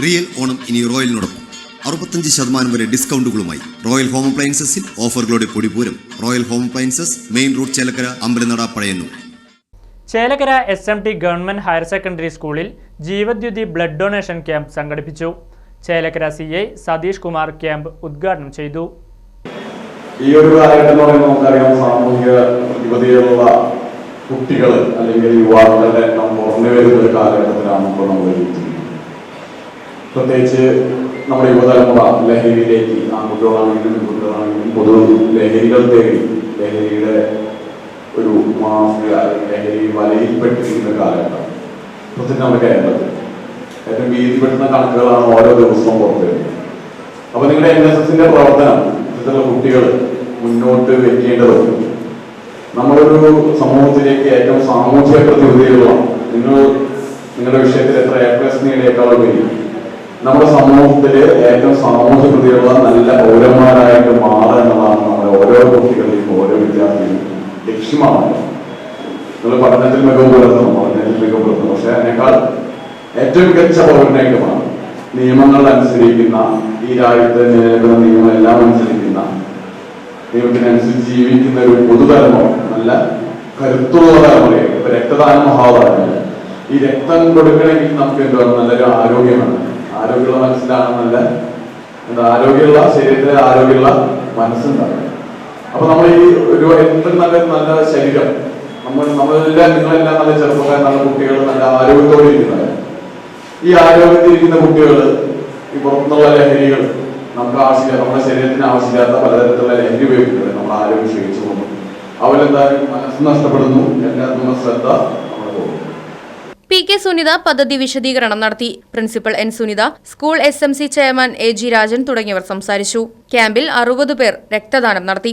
Real Onam ഇനി റോയലിനോടൊപ്പം. അറുപത്തഞ്ച് ശതമാനം വരെ ഡിസ്കൗണ്ടുകളുമായി റോയൽ ഹോം അപ്ലയൻസസിൽ ഓഫറുകളുടെ പൊടിപൂരം royal home appliances main road Chelakkara Ambalanada Pazhayannur. Chelakkara S M T government higher secondary സ്കൂളിൽ ജീവദ്യുതി ബ്ലഡ് ഡൊണേഷൻ ക്യാമ്പ് സംഘടിപ്പിച്ചു. Chelakkara C I Satheesh Kumar camp ഉദ്ഘാടനം ചെയ്തു. ഈ ഒരു കാലഘട്ടം എന്ന് പറയുമ്പോൾ നമുക്കറിയാം സാമൂഹിക കുട്ടികൾ അല്ലെങ്കിൽ യുവാക്കളുടെ എണ്ണം കുറഞ്ഞു വരുന്ന ഒരു ജീവിക്കുന്നത് പ്രത്യേകിച്ച് നമ്മുടെ യുവതലമുറ ലഹരിയിലേക്ക് ആൺകുട്ടികളാണെങ്കിലും പെൺകുട്ടികളാണെങ്കിലും പൊതു ലഹരികൾ തേടി ലഹരിയുടെ ഒരു മാഫിയ ലഹരി വലയിൽപ്പെട്ടിരിക്കുന്ന കാലഘട്ടം. പ്രത്യേകിച്ച് നമ്മുടെ കേരളത്തിൽ ഏറ്റവും ഭീതിപ്പെടുന്ന കണക്കുകളാണ് ഓരോ ദിവസവും പുറത്തു വരുന്നത്. അപ്പൊ നിങ്ങളുടെ എൻ എസ് എസിന്റെ പ്രവർത്തനം ഇത്തരത്തിലുള്ള കുട്ടികൾ മുന്നോട്ട് വെക്കേണ്ടതുണ്ട് നമ്മളൊരു സമൂഹത്തിലേക്ക് ഏറ്റവും സാമൂഹിക പ്രതിനിധികളാണ് നിങ്ങൾ നിങ്ങളുടെ വിഷയത്തിൽ എത്ര എ പ്ലസ് നേടിയേക്കാളും വരും നമ്മുടെ സമൂഹത്തിൽ ഏറ്റവും സാമൂഹിക കൃതിയുള്ള നല്ല പൗരന്മാരായിട്ട് മാറുക എന്നതാണ് നമ്മുടെ ഓരോ കുട്ടികളെയും ഓരോ വിദ്യാർത്ഥിയും ലക്ഷ്യമാണ്. നിങ്ങൾ പഠനത്തിൽ മികവ് പുലർത്തണം പഠനത്തിൽ മികവ് പുലർത്തണം. പക്ഷെ അതിനേക്കാൾ ഏറ്റവും മികച്ച പൗരനായിട്ട് മാറും നിയമങ്ങൾ അനുസരിക്കുന്ന ഈ രാജ്യത്ത് നിലനിൽക്കുന്ന നിയമം എല്ലാം അനുസരിക്കുന്ന നിയമത്തിനനുസരിച്ച് ജീവിക്കുന്ന ഒരു പൊതുതലമുറ നല്ല കരുത്തുള്ള തലമുറയാണ് ഇപ്പൊ രക്തദാന മഹാഭാരതം ഈ രക്തം കൊടുക്കണമെങ്കിൽ നമുക്ക് എന്താ നല്ലൊരു ആരോഗ്യമാണ്. ആരോഗ്യമുള്ള മനസ്സിലാണെന്നല്ല എന്താ ആരോഗ്യമുള്ള ശരീരത്തിലെ ആരോഗ്യമുള്ള മനസ്സുണ്ടാകും. അപ്പൊ നമ്മൾ ഈ ഒരു എന്തും നല്ല നല്ല ശരീരം. നമ്മൾ നമ്മളെല്ലാം നിങ്ങളെല്ലാം നല്ല ചെറുപ്പക്കാർ നല്ല കുട്ടികൾ നല്ല ആരോഗ്യത്തോടെ ഇരിക്കുന്നവർ ഈ ആരോഗ്യത്തിൽ ഇരിക്കുന്ന കുട്ടികൾ ഈ പുറത്തുള്ള ലഹരികൾ നമുക്ക് ആവശ്യമില്ല നമ്മുടെ ശരീരത്തിന് ആവശ്യമില്ലാത്ത പലതരത്തിലുള്ള ലഹരി ഉപയോഗിക്കുന്നത് നമ്മുടെ ആരോഗ്യം ക്ഷയിച്ചു പോകുന്നു അവരെന്തായാലും മനസ്സ് നഷ്ടപ്പെടുന്നു എല്ലാത്തിനുള്ള ശ്രദ്ധ നമ്മൾ പി കെ സുനിത പദ്ധതി വിശദീകരണം നടത്തി. Principal N Sunitha school S M C chairman A G Rajan തുടങ്ങിയവർ സംസാരിച്ചു. ക്യാമ്പിൽ അറുപത് പേർ രക്തദാനം നടത്തി.